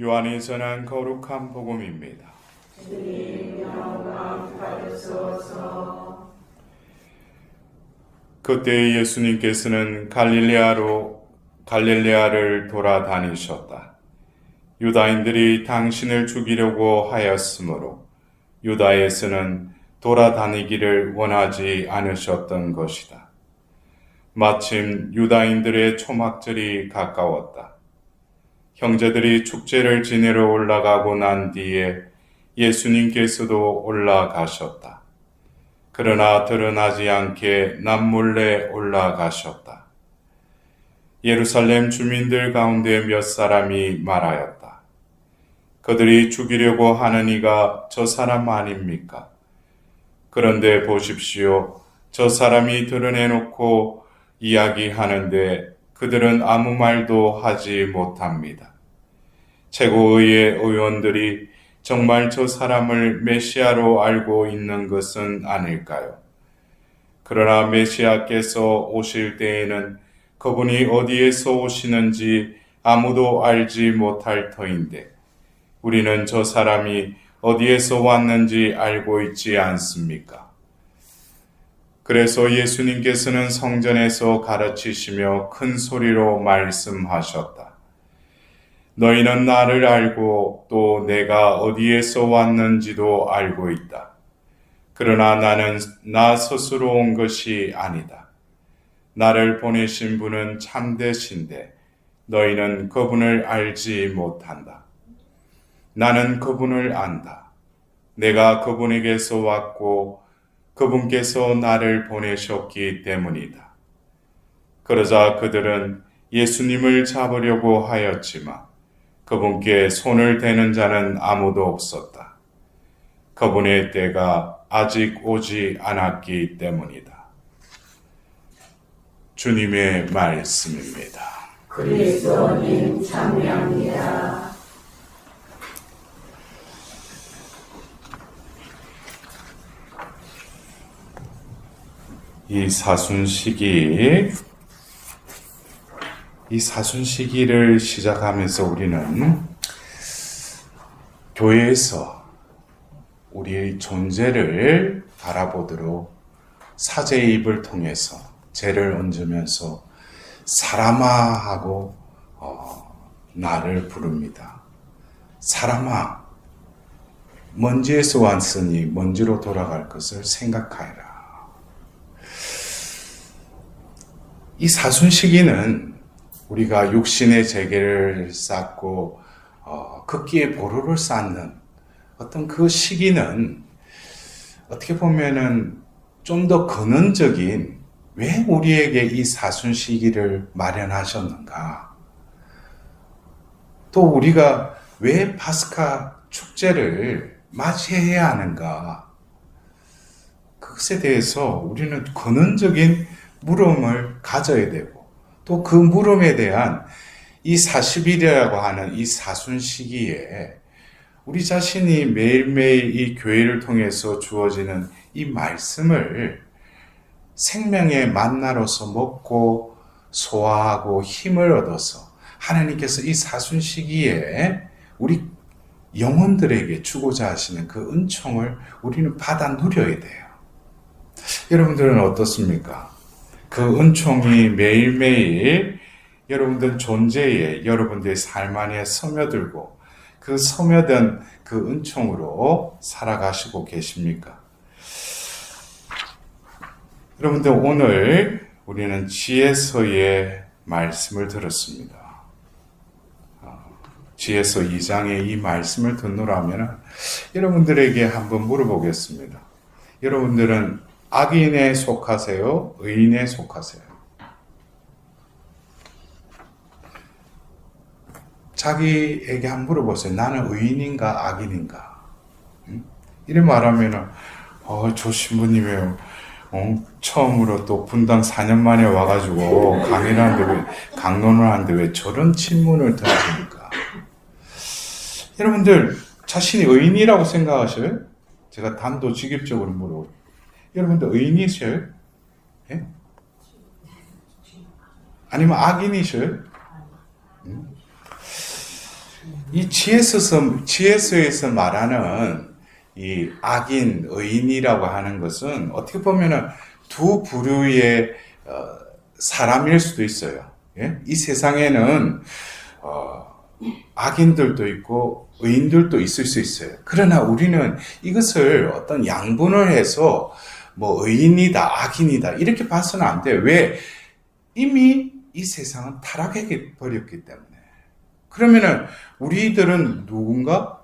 요한이 전한 거룩한 복음입니다. 그때 예수님께서는 갈릴레아로 갈릴레아를 돌아다니셨다. 유다인들이 당신을 죽이려고 하였으므로 유다에서는 돌아다니기를 원하지 않으셨던 것이다. 마침 유다인들의 초막절이 가까웠다. 형제들이 축제를 지내러 올라가고 난 뒤에 예수님께서도 올라가셨다. 그러나 드러나지 않게 남몰래 올라가셨다. 예루살렘 주민들 가운데 몇 사람이 말하였다. 그들이 죽이려고 하는 이가 저 사람 아닙니까? 그런데 보십시오. 저 사람이 드러내놓고 이야기하는데 그들은 아무 말도 하지 못합니다. 최고의 의원들이 정말 저 사람을 메시아로 알고 있는 것은 아닐까요? 그러나 메시아께서 오실 때에는 그분이 어디에서 오시는지 아무도 알지 못할 터인데 우리는 저 사람이 어디에서 왔는지 알고 있지 않습니까? 그래서 예수님께서는 성전에서 가르치시며 큰 소리로 말씀하셨다. 너희는 나를 알고 또 내가 어디에서 왔는지도 알고 있다. 그러나 나는 나 스스로 온 것이 아니다. 나를 보내신 분은 참되신데 너희는 그분을 알지 못한다. 나는 그분을 안다. 내가 그분에게서 왔고 그분께서 나를 보내셨기 때문이다. 그러자 그들은 예수님을 잡으려고 하였지만 그분께 손을 대는 자는 아무도 없었다. 그분의 때가 아직 오지 않았기 때문이다. 주님의 말씀입니다. 그리스도님 참여합니다. 이 사순 시기, 이 사순 시기를 시작하면서 우리는 교회에서 우리의 존재를 바라보도록 사제의 입을 통해서 죄를 얹으면서 사람아 하고 어, 나를 부릅니다. 사람아, 먼지에서 왔으니 먼지로 돌아갈 것을 생각하여라. 이 사순 시기는 우리가 육신의 재계를 쌓고 어, 극기의 보루를 쌓는 어떤 그 시기는 어떻게 보면은 좀 더 근원적인 왜 우리에게 이 사순 시기를 마련하셨는가? 또 우리가 왜 파스카 축제를 맞이해야 하는가? 그것에 대해서 우리는 근원적인 물음을 가져야 되고 또 그 물음에 대한 이 40일이라고 하는 이 사순 시기에 우리 자신이 매일매일 이 교회를 통해서 주어지는 이 말씀을 생명의 만나로서 먹고 소화하고 힘을 얻어서 하나님께서 이 사순 시기에 우리 영혼들에게 주고자 하시는 그 은총을 우리는 받아 누려야 돼요. 여러분들은 어떻습니까? 그 은총이 매일매일 여러분들 존재에 여러분들의 삶 안에 스며들고 그 스며든 그 은총으로 살아가시고 계십니까? 여러분들 오늘 우리는 지혜서의 말씀을 들었습니다. 어, 지혜서 2장의 이 말씀을 듣노라면 여러분들에게 한번 물어보겠습니다. 여러분들은 악인에 속하세요? 의인에 속하세요? 자기에게 한번 물어보세요. 나는 의인인가 악인인가? 응? 이래 말하면은 어, 저 신부님이 어, 처음으로 또 분당 4년 만에 와가지고 강의를 하는데 왜 강론을 하는데 왜 저런 질문을 던집니까? 여러분들 자신이 의인이라고 생각하셔요? 제가 단도직입적으로 물어요. 여러분들 의인이셔요? 예? 아니면 악인이셔요? 음? 이 지혜서서, 지혜서에서 말하는 이 악인, 의인이라고 하는 것은 어떻게 보면은 두 부류의 어, 사람일 수도 있어요. 예? 이 세상에는 어, 악인들도 있고 의인들도 있을 수 있어요. 그러나 우리는 이것을 어떤 양분을 해서 뭐 의인이다, 악인이다 이렇게 봐서는 안 돼요. 왜? 이미 이 세상은 타락해 버렸기 때문에. 그러면은 우리들은 누군가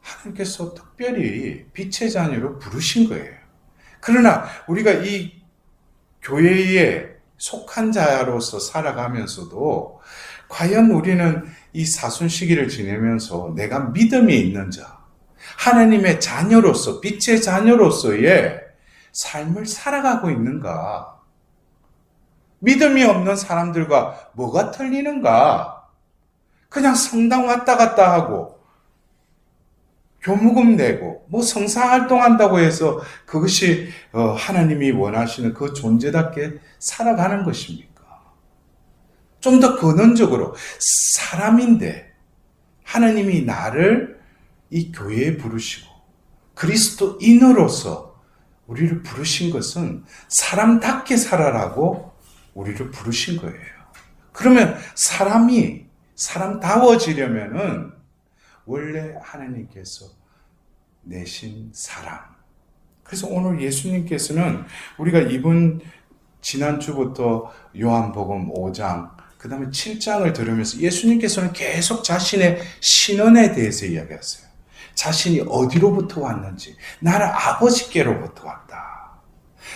하나님께서 특별히 빛의 자녀로 부르신 거예요. 그러나 우리가 이 교회에 속한 자로서 살아가면서도 과연 우리는 이 사순 시기를 지내면서 내가 믿음이 있는 자, 하나님의 자녀로서, 빛의 자녀로서의 삶을 살아가고 있는가? 믿음이 없는 사람들과 뭐가 틀리는가? 그냥 성당 왔다 갔다 하고, 교무금 내고, 뭐 성사 활동한다고 해서 그것이 어, 하나님이 원하시는 그 존재답게 살아가는 것입니까? 좀 더 근원적으로 사람인데 하나님이 나를 이 교회에 부르시고 그리스도인으로서 우리를 부르신 것은 사람답게 살아라고 우리를 부르신 거예요. 그러면 사람이 사람다워지려면은 원래 하나님께서 내신 사람. 그래서 오늘 예수님께서는 우리가 이번 지난주부터 요한복음 5장, 그 다음에 7장을 들으면서 예수님께서는 계속 자신의 신원에 대해서 이야기하세요. 자신이 어디로부터 왔는지, 나는 아버지께로부터 왔다.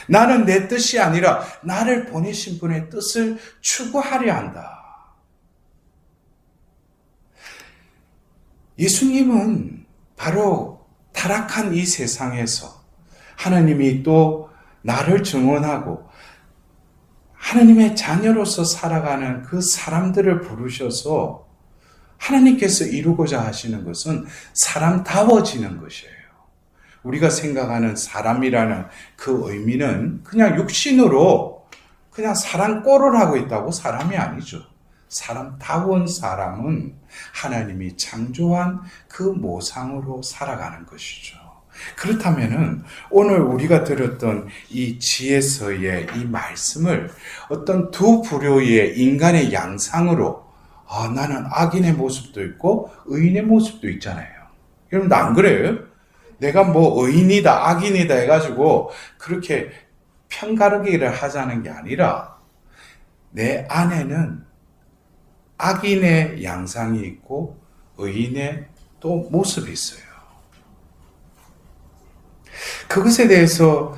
나는 내 뜻이 아니라 나를 보내신 분의 뜻을 추구하려 한다. 예수님은 바로 타락한 이 세상에서 하나님이 또 나를 증언하고 하나님의 자녀로서 살아가는 그 사람들을 부르셔서 하나님께서 이루고자 하시는 것은 사람다워지는 것이에요. 우리가 생각하는 사람이라는 그 의미는 그냥 육신으로 그냥 사람 꼴을 하고 있다고 사람이 아니죠. 사람다운 사람은 하나님이 창조한 그 모상으로 살아가는 것이죠. 그렇다면은 오늘 우리가 들었던 이 지혜서의 이 말씀을 어떤 두 부류의 인간의 양상으로 아, 나는 악인의 모습도 있고 의인의 모습도 있잖아요. 여러분 안 그래요? 내가 뭐 의인이다, 악인이다 해가지고 그렇게 편가르기를 하자는 게 아니라 내 안에는 악인의 양상이 있고 의인의 또 모습이 있어요. 그것에 대해서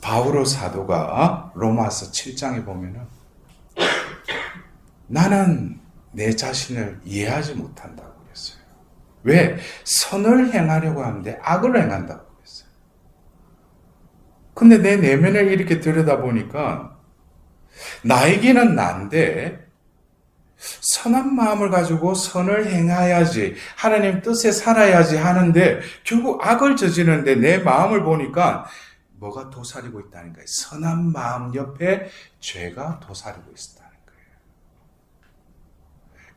바오로 사도가 로마서 7장에 보면은 나는 내 자신을 이해하지 못한다고 그랬어요. 왜? 선을 행하려고 하는데 악을 행한다고 그랬어요. 근데 내 내면을 이렇게 들여다보니까 나에게는 난데 선한 마음을 가지고 선을 행해야지 하나님 뜻에 살아야지 하는데 결국 악을 저지르는데 내 마음을 보니까 뭐가 도사리고 있다는 거예요. 선한 마음 옆에 죄가 도사리고 거예요.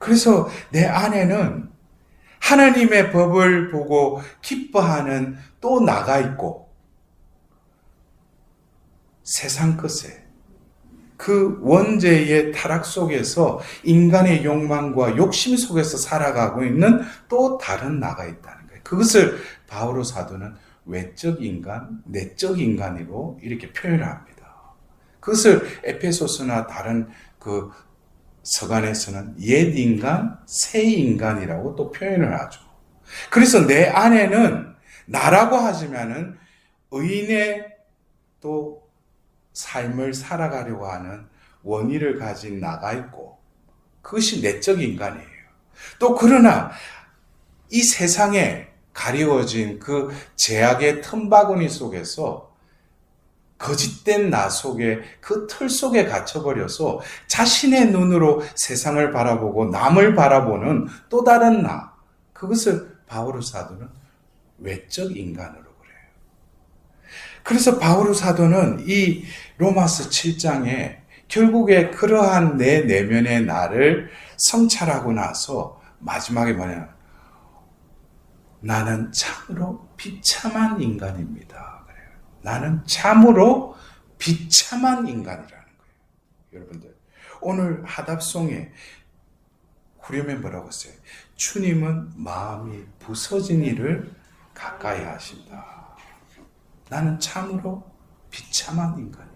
그래서 내 안에는 하나님의 법을 보고 기뻐하는 또 나가 있고 세상 것에 그 원죄의 타락 속에서 인간의 욕망과 욕심 속에서 살아가고 있는 또 다른 나가 있다는 거예요. 그것을 바오로 사도는 외적 인간, 내적 인간으로 이렇게 표현을 합니다. 그것을 에페소스나 다른 그 서간에서는 옛 인간, 새 인간이라고 또 표현을 하죠. 그래서 내 안에는 나라고 하지만은 의인의 또 삶을 살아가려고 하는 원의를 가진 나가 있고 그것이 내적 인간이에요. 또 그러나 이 세상에 가리워진 그 제약의 틈바구니 속에서 거짓된 나 속에 그 틀 속에 갇혀버려서 자신의 눈으로 세상을 바라보고 남을 바라보는 또 다른 나 그것을 바오로 사도는 외적 인간으로 그래요. 그래서 바오로 사도는 이 로마서 7장에 결국에 그러한 내 내면의 나를 성찰하고 나서 마지막에 뭐냐 나는 참으로 비참한 인간입니다. 나는 참으로 비참한 인간이라는 거예요. 여러분들 오늘 하답송에 후렴에 뭐라고 써요? 주님은 마음이 부서진 일을 가까이 하신다. 나는 참으로 비참한 인간이다.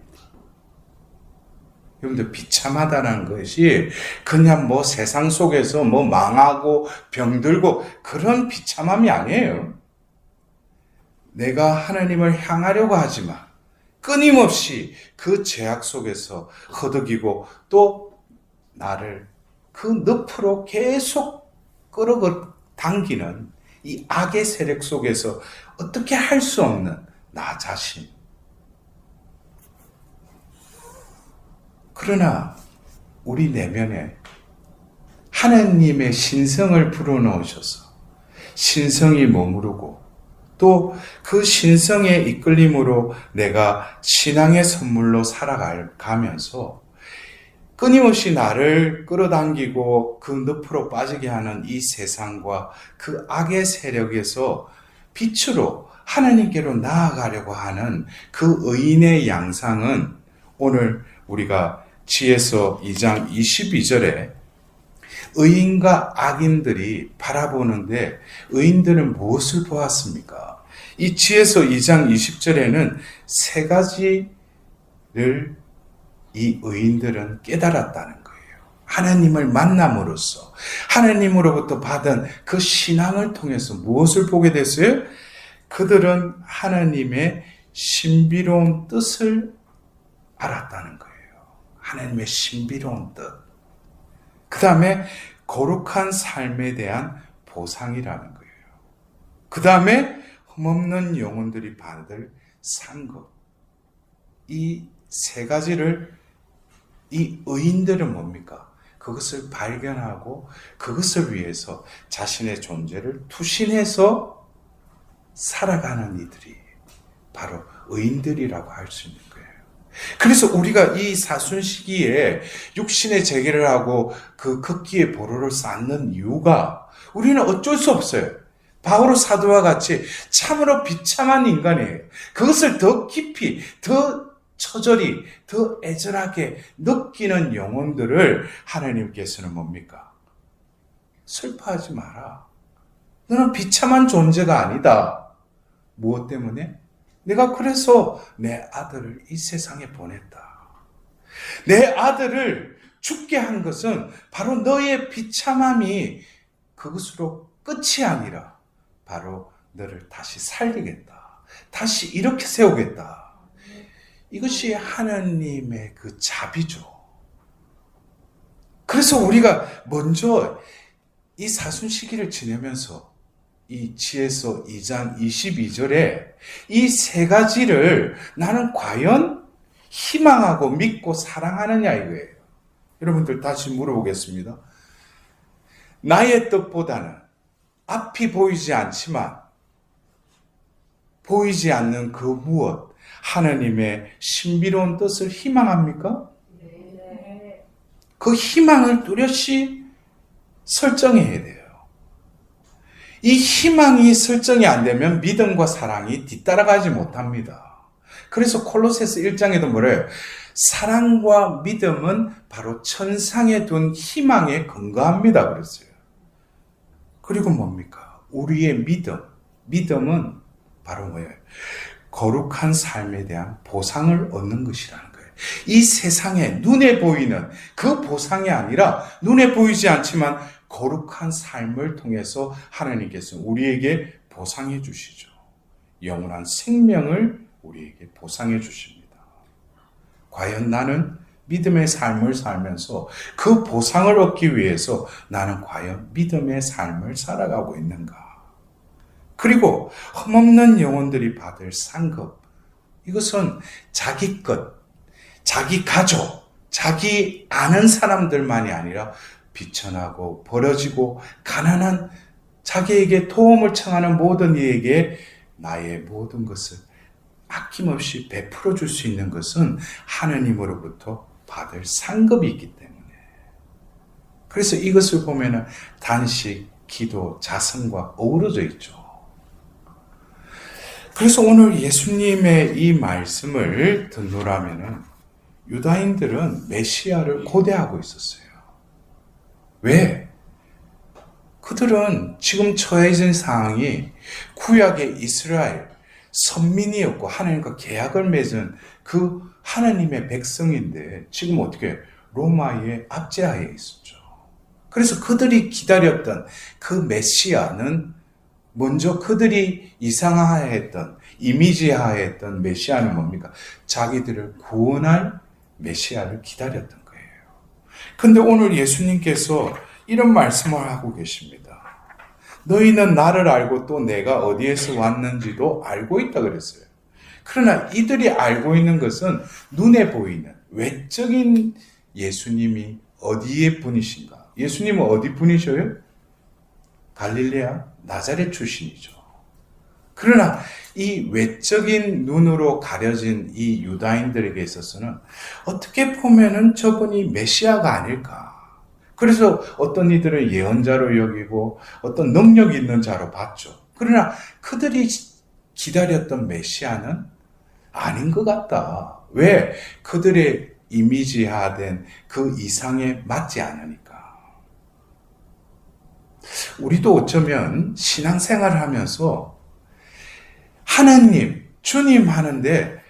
여러분들 비참하다는 것이 그냥 뭐 세상 속에서 뭐 망하고 병들고 그런 비참함이 아니에요. 내가 하나님을 향하려고 하지만 끊임없이 그 죄악 속에서 허덕이고 또 나를 그 늪으로 계속 끌어 당기는 이 악의 세력 속에서 어떻게 할 수 없는 나 자신. 그러나 우리 내면에 하나님의 신성을 불어넣으셔서 신성이 머무르고 또 그 신성의 이끌림으로 내가 신앙의 선물로 살아가면서 끊임없이 나를 끌어당기고 그 늪으로 빠지게 하는 이 세상과 그 악의 세력에서 빛으로 하나님께로 나아가려고 하는 그 의인의 양상은 오늘 우리가 지에서 2장 22절에 의인과 악인들이 바라보는데 의인들은 무엇을 보았습니까? 이 지에서 2장 20절에는 세 가지를 이 의인들은 깨달았다는 거예요. 하나님을 만남으로써 하나님으로부터 받은 그 신앙을 통해서 무엇을 보게 됐어요? 그들은 하나님의 신비로운 뜻을 알았다는 거예요. 하나님의 신비로운 뜻. 그 다음에 거룩한 삶에 대한 보상이라는 거예요. 그 다음에 흠없는 영혼들이 받을 상급. 이 세 가지를 이 의인들은 뭡니까? 그것을 발견하고 그것을 위해서 자신의 존재를 투신해서 살아가는 이들이 바로 의인들이라고 할 수 있는 거예요. 그래서 우리가 이 사순 시기에 육신의 재개를 하고 그 극기의 보로를 쌓는 이유가 우리는 어쩔 수 없어요. 바오로 사도와 같이 참으로 비참한 인간이에요. 그것을 더 깊이, 더 처절히, 더 애절하게 느끼는 영혼들을 하나님께서는 뭡니까? 슬퍼하지 마라. 너는 비참한 존재가 아니다. 무엇 때문에? 내가 그래서 내 아들을 이 세상에 보냈다. 내 아들을 죽게 한 것은 바로 너의 비참함이 그것으로 끝이 아니라 바로 너를 다시 살리겠다. 다시 이렇게 세우겠다. 이것이 하나님의 그 자비죠. 그래서 우리가 먼저 이 사순 시기를 지내면서 이 지에서 2장 22절에 이 세 가지를 나는 과연 희망하고 믿고 사랑하느냐 이거예요. 여러분들 다시 물어보겠습니다. 나의 뜻보다는 앞이 보이지 않지만 보이지 않는 그 무엇 하나님의 신비로운 뜻을 희망합니까? 그 희망을 뚜렷이 설정해야 돼요. 이 희망이 설정이 안 되면 믿음과 사랑이 뒤따라가지 못합니다. 그래서 콜로세스 1장에도 뭐래요? 사랑과 믿음은 바로 천상에 둔 희망에 근거합니다. 그랬어요. 그리고 뭡니까? 우리의 믿음. 믿음은 바로 뭐예요? 거룩한 삶에 대한 보상을 얻는 것이라는 거예요. 이 세상에 눈에 보이는 그 보상이 아니라 눈에 보이지 않지만 거룩한 삶을 통해서 하나님께서 우리에게 보상해 주시죠. 영원한 생명을 우리에게 보상해 주십니다. 과연 나는 믿음의 삶을 살면서 그 보상을 얻기 위해서 나는 과연 믿음의 삶을 살아가고 있는가? 그리고 흠없는 영혼들이 받을 상급. 이것은 자기 것, 자기 가족, 자기 아는 사람들만이 아니라 비천하고 버려지고 가난한 자기에게 도움을 청하는 모든 이에게 나의 모든 것을 아낌없이 베풀어 줄 수 있는 것은 하나님으로부터 받을 상급이 있기 때문에. 그래서 이것을 보면은 단식, 기도, 자성과 어우러져 있죠. 그래서 오늘 예수님의 이 말씀을 듣노라면은 유다인들은 메시아를 고대하고 있었어요. 왜? 그들은 지금 처해진 상황이 구약의 이스라엘 선민이었고 하나님과 계약을 맺은 그 하나님의 백성인데 지금 어떻게 로마의 압제하에 있었죠. 그래서 그들이 기다렸던 그 메시아는 먼저 그들이 이상화했던 이미지화했던 메시아는 뭡니까? 자기들을 구원할 메시아를 기다렸던. 근데 오늘 예수님께서 이런 말씀을 하고 계십니다. 너희는 나를 알고 또 내가 어디에서 왔는지도 알고 있다 그랬어요. 그러나 이들이 알고 있는 것은 눈에 보이는 외적인 예수님이 어디의 분이신가? 예수님은 어디 분이셔요? 갈릴레아 나자렛 출신이죠. 그러나 이 외적인 눈으로 가려진 이 유다인들에게 있어서는 어떻게 보면은 저분이 메시아가 아닐까. 그래서 어떤 이들을 예언자로 여기고 어떤 능력 있는 자로 봤죠. 그러나 그들이 기다렸던 메시아는 아닌 것 같다. 왜? 그들의 이미지화된 그 이상에 맞지 않으니까. 우리도 어쩌면 신앙생활을 하면서 하나님, 주님 하는데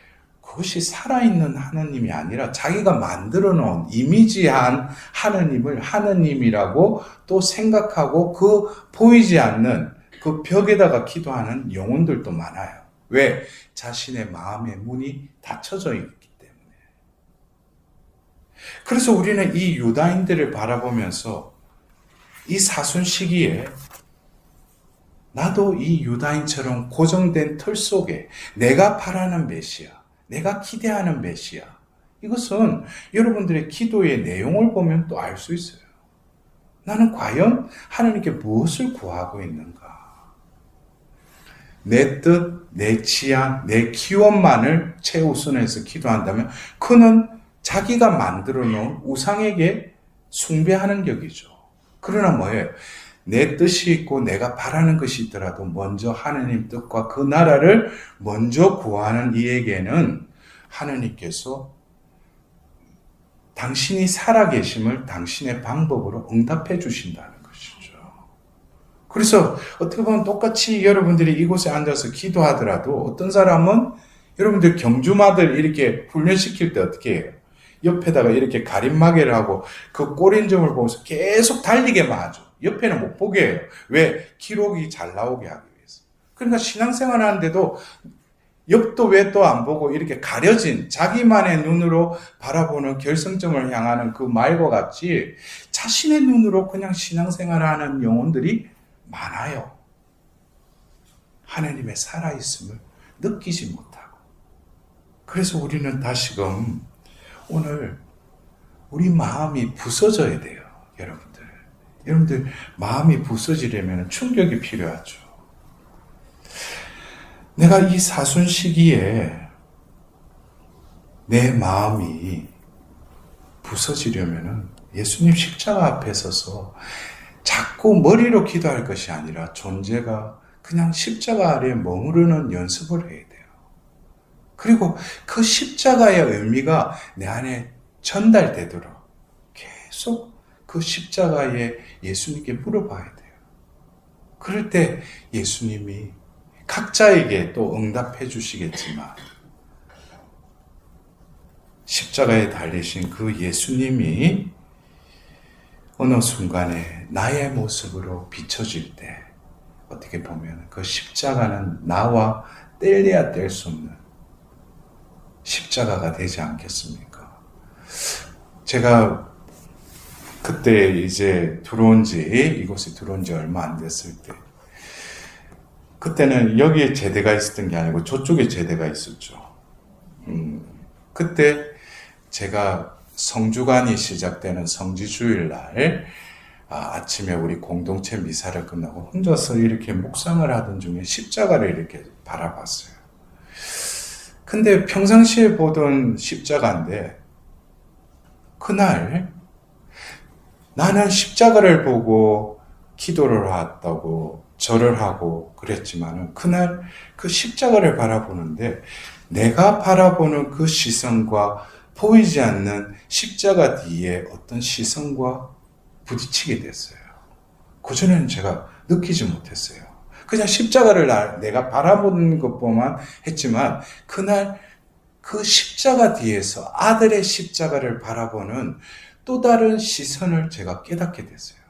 그것이 살아있는 하나님이 아니라 자기가 만들어 놓은 이미지한 하나님을 하나님이라고 또 생각하고 그 보이지 않는 그 벽에다가 기도하는 영혼들도 많아요. 왜? 자신의 마음의 문이 닫혀져 있기 때문에. 그래서 우리는 이 유다인들을 바라보면서 이 사순 시기에 나도 이 유다인처럼 고정된 틀 속에 내가 바라는 메시아, 내가 기대하는 메시아, 이것은 여러분들의 기도의 내용을 보면 또 알 수 있어요. 나는 과연 하나님께 무엇을 구하고 있는가? 내 뜻, 내 취향, 내 기원만을 최우선해서 기도한다면 그는 자기가 만들어 놓은 우상에게 숭배하는 격이죠. 그러나 뭐예요? 내 뜻이 있고 내가 바라는 것이 있더라도 먼저 하나님 뜻과 그 나라를 먼저 구하는 이에게는 하나님께서 당신이 살아계심을 당신의 방법으로 응답해 주신다는 것이죠. 그래서 어떻게 보면 똑같이 여러분들이 이곳에 앉아서 기도하더라도 어떤 사람은 여러분들 경주마들 이렇게 훈련시킬 때 어떻게 해요? 옆에다가 이렇게 가림마개를 하고 그 꼬린 점을 보면서 계속 달리게만 하죠. 옆에는 못 보게 해요. 왜? 기록이 잘 나오게 하기 위해서. 그러니까 신앙생활 하는데도 옆도 외도 안 보고 이렇게 가려진 자기만의 눈으로 바라보는 결승점을 향하는 그 말과 같이 자신의 눈으로 그냥 신앙생활 하는 영혼들이 많아요. 하나님의 살아있음을 느끼지 못하고. 그래서 우리는 다시금 오늘 우리 마음이 부서져야 돼요, 여러분들. 여러분들 마음이 부서지려면 충격이 필요하죠. 내가 이 사순 시기에 내 마음이 부서지려면 예수님 십자가 앞에 서서 자꾸 머리로 기도할 것이 아니라 존재가 그냥 십자가 아래에 머무르는 연습을 해야 돼요. 그리고 그 십자가의 의미가 내 안에 전달되도록 계속 그 십자가에 예수님께 물어봐야 돼요. 그럴 때 예수님이 각자에게 또 응답해 주시겠지만 십자가에 달리신 그 예수님이 어느 순간에 나의 모습으로 비춰질 때 어떻게 보면 그 십자가는 나와 뗄래야 뗄 수 없는 십자가가 되지 않겠습니까? 제가 그때 이제 들어온 지, 이곳에 들어온 지 얼마 안 됐을 때, 그때는 여기에 제대가 있었던 게 아니고 저쪽에 제대가 있었죠. 음, 그때 제가 성주간이 시작되는 성지주일날 아, 아침에 우리 공동체 미사를 끝나고 혼자서 이렇게 묵상을 하던 중에 십자가를 이렇게 바라봤어요. 근데 평상시에 보던 십자가인데 그날 나는 십자가를 보고 기도를 했다고 절을 하고 그랬지만은 그날 그 십자가를 바라보는데 내가 바라보는 그 시선과 보이지 않는 십자가 뒤에 어떤 시선과 부딪히게 됐어요. 그전에는 제가 느끼지 못했어요. 그냥 십자가를 나- 내가 바라보는 것뿐만 했지만 그날 그 십자가 뒤에서 아들의 십자가를 바라보는 또 다른 시선을 제가 깨닫게 됐어요.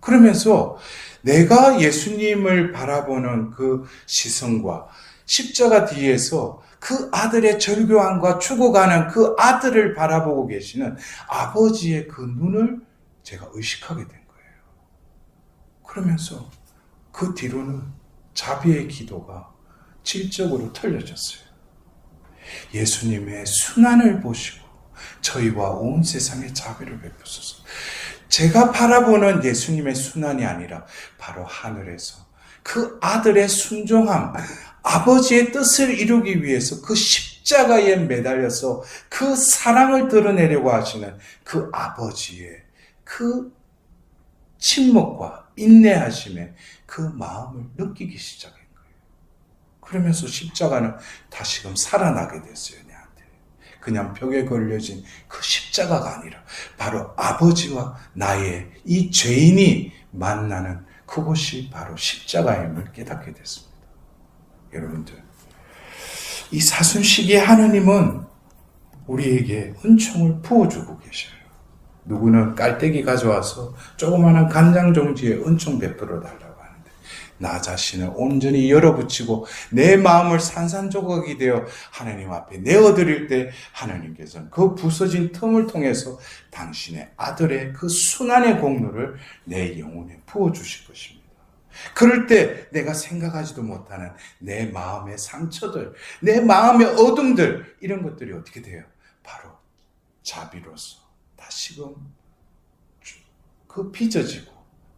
그러면서 내가 예수님을 바라보는 그 시선과 십자가 뒤에서 그 아들의 절교함과 죽어가는 그 아들을 바라보고 계시는 아버지의 그 눈을 제가 의식하게 된 거예요. 그러면서 그 뒤로는 자비의 기도가 질적으로 털려졌어요. 예수님의 순환을 보시고 저희와 온 세상에 자비를 베푸소서. 제가 바라보는 예수님의 순환이 아니라 바로 하늘에서 그 아들의 순종함, 아버지의 뜻을 이루기 위해서 그 십자가에 매달려서 그 사랑을 드러내려고 하시는 그 아버지의 그 침묵과 인내하심의 그 마음을 느끼기 시작한 거예요. 그러면서 십자가는 다시금 살아나게 됐어요. 그냥 벽에 걸려진 그 십자가가 아니라 바로 아버지와 나의 이 죄인이 만나는 그곳이 바로 십자가임을 깨닫게 됐습니다. 여러분들, 이 사순시기에 하느님은 우리에게 은총을 부어주고 계셔요. 누구는 깔때기 가져와서 조그마한 간장 종지에 은총 베풀어 하는데 나 자신을 온전히 열어붙이고 내 마음을 산산조각이 되어 하나님 앞에 내어드릴 때 하나님께서는 그 부서진 틈을 통해서 당신의 아들의 그 순환의 공로를 내 영혼에 부어주실 것입니다. 그럴 때 내가 생각하지도 못하는 내 마음의 상처들, 내 마음의 어둠들, 이런 것들이 어떻게 돼요? 바로 자비로서 다시금 그 빚어지고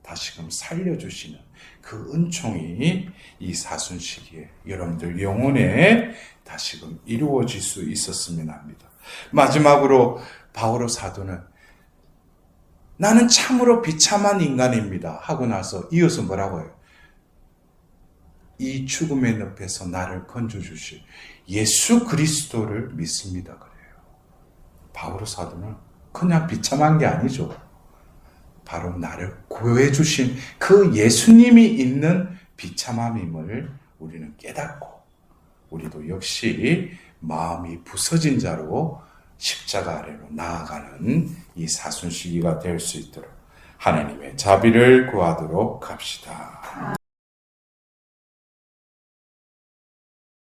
다시금 살려주시는 그 은총이 이 사순 시기에 여러분들 영혼에 다시금 이루어질 수 있었으면 합니다. 마지막으로 바오로 사도는 나는 참으로 비참한 인간입니다. 하고 나서 이어서 뭐라고 해요? 이 죽음의 늪에서 나를 건져주실 예수 그리스도를 믿습니다. 그래요. 바오로 사도는 그냥 비참한 게 아니죠. 바로 나를 구해 주신 그 예수님이 있는 비참함임을 우리는 깨닫고 우리도 역시 마음이 부서진 자로 십자가 아래로 나아가는 이 사순 시기가 될 수 있도록 하나님의 자비를 구하도록 합시다.